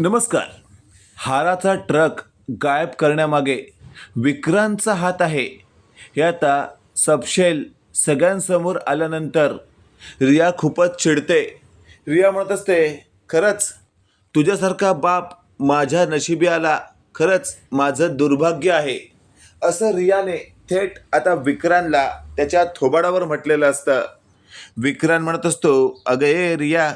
नमस्कार. हाराचा ट्रक गायब करण्यामागे विक्रांतचा हात आहे. हे आता सबशेल सगळ्यांसमोर आल्यानंतर रिया खूपच चिडते. रिया म्हणत असते खरंच तुझ्यासारखा बाप माझ्या नशिबी आला. खरंच माझं दुर्भाग्य आहे. असं रियाने थेट आता विक्रांतला त्याच्या थोबाडावर म्हटलेलं असतं. विक्रांत म्हणत असतो अगं ए रिया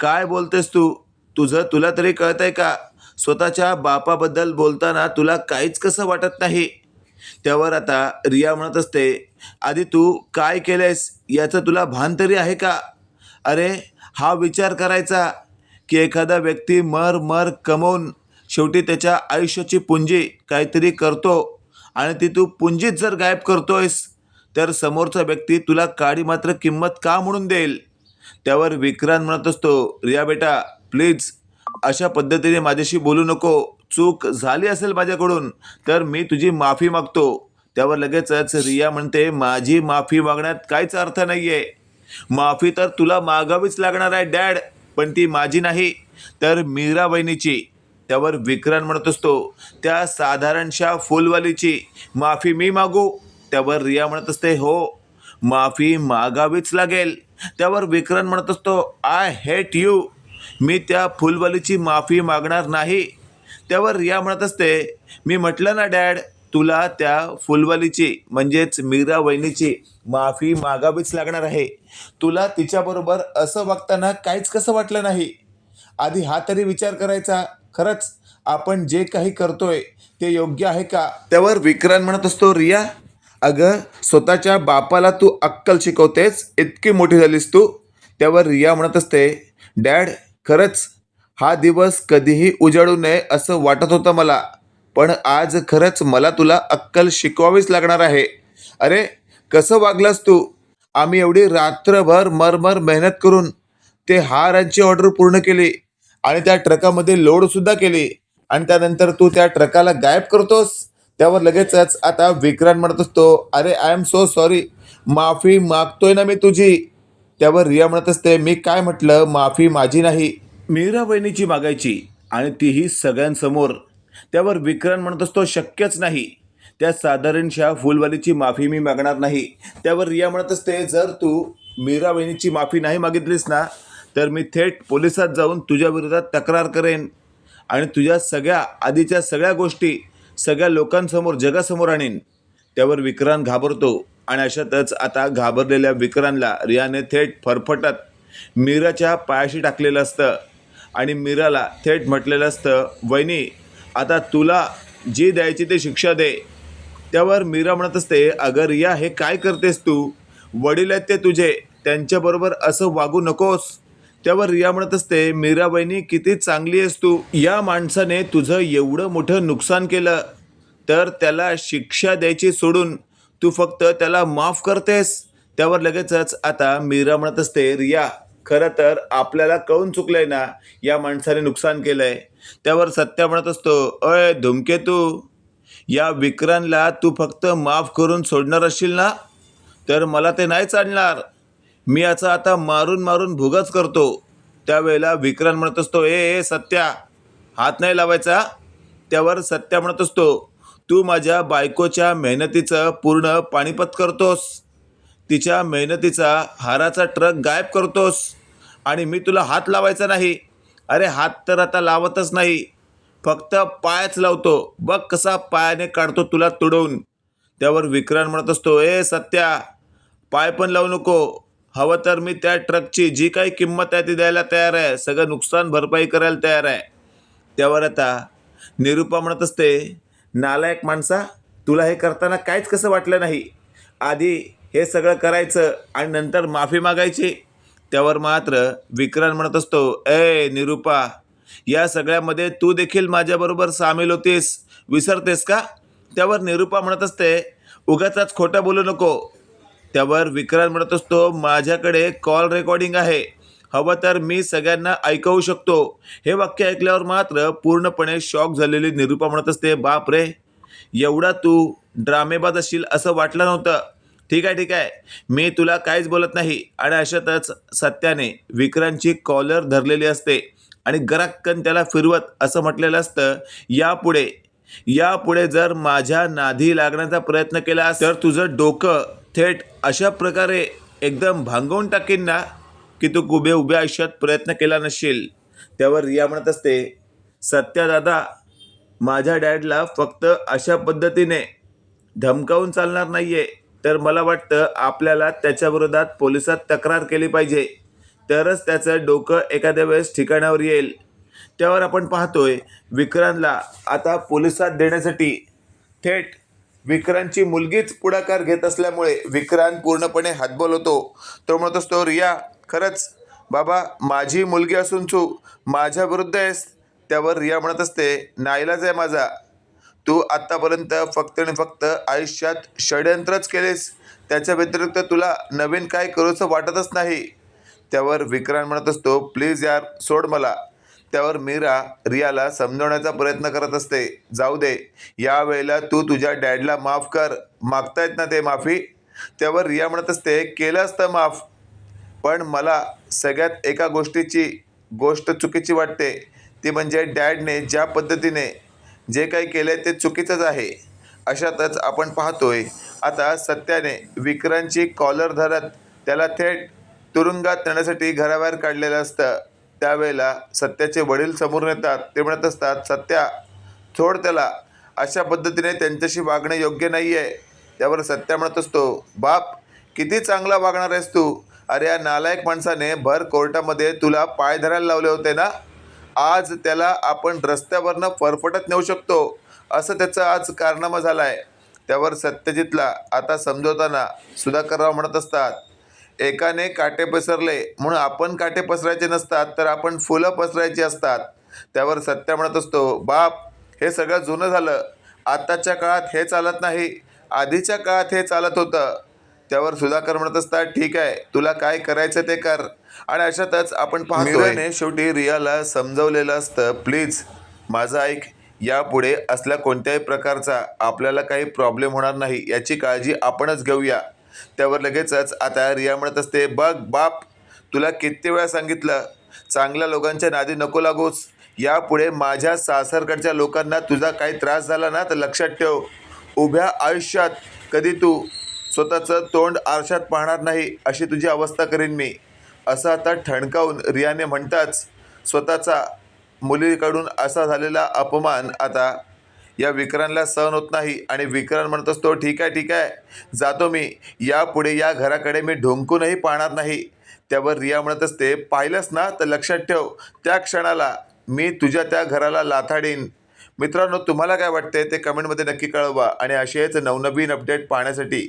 काय बोलतेस तू? तुझं तुला तरी कळत आहे का? स्वतःच्या बापाबद्दल बोलताना तुला काहीच कसं वाटत नाही? त्यावर आता रिया म्हणत असते आधी तू काय केलेस याचं तुला भान तरी आहे का? अरे हा विचार करायचा की एखादा व्यक्ती मर मर कमवून शेवटी त्याच्या आयुष्याची पुंजी काहीतरी करतो आणि ती तू पुंजीत जर गायब करतोयस तर समोरचा व्यक्ती तुला काडी मात्र किंमत का म्हणून देईल? त्यावर विक्रांत म्हणत असतो रिया बेटा प्लीज अशा पद्धतीने माझ्याशी बोलू नको. चूक झाली असेल माझ्याकडून तर मी तुझी माफी मागतो. त्यावर लगेचच रिया म्हणते माझी माफी मागण्यात काहीच अर्थ नाही आहे माफी तर तुला मागावीच लागणार आहे डॅड पण ती माझी नाही तर मीरा बहिणीची त्यावर विक्रांत म्हणत असतो त्या साधारणशा फुलवालीची माफी मी मागू. त्यावर रिया म्हणत असते हो माफी मागावीच लागेल. त्यावर विक्रांत म्हणत असतो आय हेट यू. मी त्या फुलवालीची माफी मागणार नाही. त्यावर रिया म्हणत असते मी म्हटलं ना डॅड तुला त्या फुलवालीची म्हणजेच मीरा वहिनीची माफी मागावीच लागणार आहे. तुला तिच्याबरोबर असं वागताना काहीच कसं वाटलं नाही? आधी हा तरी विचार करायचा. खरंच आपण जे काही करतोय ते योग्य आहे का? त्यावर विक्रांत म्हणत असतो रिया अगं स्वतःच्या बापाला तू अक्कल शिकवतेस इतकी मोठी झालीस तू. त्यावर रिया म्हणत असते डॅड खरंच हा दिवस कधीही उजाडू नये असं वाटत होतं मला. पण आज खरंच मला तुला अक्कल शिकवावीच लागणार आहे. अरे कसं वागलास तू? आम्ही एवढी रात्रभर मरमर मेहनत करून ते हारांची ऑर्डर पूर्ण केली आणि त्या ट्रकामध्ये लोडसुद्धा केली. आणि त्यानंतर तू त्या ट्रकाला गायब करतोस? त्यावर लगेचच आता विक्रांत म्हणत असतो अरे आय एम सो सॉरी माफी मागतोय ना मी तुझी. त्यावर रिया म्हणत असते मी काय म्हटलं? माफी माझी नाही. मीरा वहिनीची मागायची आणि तीही सगळ्यांसमोर. त्यावर विक्रांत म्हणत असतो शक्यच नाही. त्या साधारणशा फुलवालीची माफी मी मागणार नाही. त्यावर रिया म्हणत असते जर तू मीरा वहिनीची माफी नाही मागितलीस ना तर मी थेट पोलिसात जाऊन तुझ्या विरोधात तक्रार करेन. आणि तुझ्या सगळ्या आधीच्या सगळ्या गोष्टी सगळ्या लोकांसमोर जगासमोर आणीन. त्यावर विक्रांत घाबरतो. आणि अशातच आता घाबरलेल्या विक्रांतला रियाने थेट फरफटत मीराच्या पायाशी टाकलेलं असतं. आणि मीराला थेट म्हटलेलं असतं वहिनी आता तुला जी द्यायची ते शिक्षा दे. त्यावर मीरा म्हणत असते अगं रिया हे काय करतेस तू? वडील आहेत ते तुझे त्यांच्याबरोबर असं वागू नकोस. त्यावर रिया म्हणत असते मीरा बहिणी किती चांगली आहेस तू. या माणसाने तुझं एवढं मोठं नुकसान केलं तर त्याला शिक्षा द्यायची सोडून तू फक्त त्याला माफ करतेस. त्यावर लगेचच आता मीरा म्हणत असते रिया खरं तर आपल्याला कळून चुकलंय ना या माणसाने नुकसान केलं आहे त्यावर सत्या म्हणत असतो अय धुमकेतू या विक्रांतला तू फक्त माफ करून सोडणार असशील ना? तर मला ते नाही चालणार मी याचा आता मारून मारून भुगच करतो. त्यावेळेला विक्रांत म्हणत असतो ए ए सत्या हात नाही लावायचा. त्यावर सत्या म्हणत असतो तू माझ्या बायकोच्या मेहनतीचं पूर्ण पाणीपत करतोस. तिच्या मेहनतीचा हाराचा ट्रक गायब करतोस. आणि मी तुला हात लावायचा नाही. अरे हात तर आता लावतच नाही. फक्त पायच लावतो. बघ कसा पायाने काढतो तुला तुडवून. त्यावर विक्रांत म्हणत असतो ए सत्या पाय पण लावू नको. हवं तर मी त्या ट्रकची जी काही किंमत आहे ती द्यायला तयार आहे. सगळं नुकसान भरपाई करायला तयार आहे. त्यावर आता निरुपा म्हणत असते नालायक माणसा तुला हे करताना काहीच कसं वाटलं नाही? आधी हे सगळं करायचं आणि नंतर माफी मागायची? त्यावर मात्र विक्रांत म्हणत असतो ए निरुपा या सगळ्यामध्ये तू देखील माझ्याबरोबर सामील होतीस. विसरतेस का? त्यावर निरुपा म्हणत असते उगाचाच खोटं बोलू नको. त्यावर विक्रांत म्हणत असतो माझ्याकडे कॉल रेकॉर्डिंग आहे. हवं तर मी सगळ्यांना ऐकवू शकतो. हे वाक्य ऐकल्यावर मात्र पूर्णपणे शॉक झालेली निरुपा म्हणत असते बाप रे एवढा तू ड्रामेबाज असशील असं वाटलं नव्हतं. ठीक आहे ठीक आहे. मी तुला काहीच बोलत नाही. आणि अशातच सत्याने विक्रांतची कॉलर धरलेली असते आणि गराक्कन त्याला फिरवत असं म्हटलेलं असतं यापुढे यापुढे जर माझ्या नाधी लागण्याचा प्रयत्न केला तर तुझं डोकं थेट अशा प्रकारे एकदम भांगवून टाकीन ना. की तू उभे उभ्या आयुष्यात प्रयत्न केला नसेल. त्यावर रिया म्हणत असते सत्या दादा माझ्या डॅडला फक्त अशा पद्धतीने धमकावून चालणार नाही आहे तर मला वाटतं आपल्याला त्याच्याविरोधात पोलिसात तक्रार केली पाहिजे. तरच त्याचं डोकं एखाद्या वेळेस ठिकाणावर येईल. त्यावर आपण पाहतोय विक्रांतला आता पोलिसात देण्यासाठी थेट विक्रांतची मुलगीच पुढाकार घेत असल्यामुळे विक्रांत पूर्णपणे हातबोल होतो. तो म्हणत असतो रिया खरंच बाबा माझी मुलगी असून तू माझ्याविरुद्ध आहेस त्यावर रिया म्हणत असते नाईलाज आहे माझा. तू आत्तापर्यंत फक्त आणि फक्त आयुष्यात षडयंत्रच केलेस. त्याच्या व्यतिरिक्त तुला नवीन काय करूचं वाटतच नाही. त्यावर विक्रांत म्हणत असतो प्लीज यार सोड मला. त्यावर मीरा रियाला समजवण्याचा प्रयत्न करत असते जाऊ दे या वेळेला तू तुझ्या डॅडला माफ कर. मागतायत ना ते माफी? त्यावर रिया म्हणत असते केलं असतं माफ. पण मला सगळ्यात एका गोष्टीची गोष्ट चुकीची वाटते ती म्हणजे डॅडने ज्या पद्धतीने जे काही केलं आहे ते चुकीचंच आहे. अशातच आपण पाहतोय आता सत्याने विक्रांची कॉलर धरत त्याला थेट तुरुंगात नेण्यासाठी घराबाहेर काढलेलं असतं. त्यावेळेला सत्याचे वडील समोर येतात ते म्हणत असतात सत्या सोड त्याला. अशा पद्धतीने त्यांच्याशी वागणं योग्य नाही आहे त्यावर सत्या म्हणत असतो बाप किती चांगला वागणार आहेस तू? अरे या नालायक माणसाने भर कोर्टामध्ये तुला पाय धरायला लावले होते ना? आज त्याला आपण रस्त्यावरनं फरफटत नेऊ शकतो असं त्याचं आज कारनामा झाला आहे त्यावर सत्यजितला आता समजवताना सुधाकरराव म्हणत असतात एकाने काटे पसरले म्हणून आपण काटे पसरायचे नसतात तर आपण फुलं पसरायची असतात. त्यावर सत्य म्हणत असतो बाप हे सगळं जुनं झालं. आत्ताच्या काळात हे चालत नाही. आधीच्या काळात हे चालत होतं. त्यावर सुधाकर म्हणत असतात ठीक आहे तुला काय करायचं ते कर. आणि अशातच आपण पाहतोय शेवटी रियाला समजवलेलं असतं प्लीज माझं ऐक यापुढे असल्या कोणत्याही प्रकारचा आपल्याला काही प्रॉब्लेम होणार नाही याची काळजी आपणच घेऊया. त्यावर लगेचच आता रिया म्हणत असते बघ बाप तुला किती वेळा सांगितलं चांगल्या लोकांच्या नादी नको लागूस यापुढे माझ्या सासरकडच्या लोकांना तुझा काही त्रास झाला ना तर लक्षात ठेव. उभ्या आयुष्यात कधी तू स्वतःचं तोंड आरशात पाहणार नाही अशी तुझी अवस्था करीन मी. असं आता ठणकावून रियाने म्हणताच स्वतःचा मुलीकडून असा झालेला अपमान आता या विक्रांतला सहन होत नाही आणि विक्रांत म्हणत असतो ठीक आहे ठीक आहे जातो मी. यापुढे या घराकडे मी ढोंकूनही पाहणार नाही. त्यावर रिया म्हणत असते पाहिलंस ना तर लक्षात ठेव. त्या क्षणाला मी तुझ्या त्या घराला लाथाडीन. मित्रांनो तुम्हाला काय वाटते ते कमेंटमध्ये नक्की कळवा आणि असेच नवनवीन अपडेट पाहण्यासाठी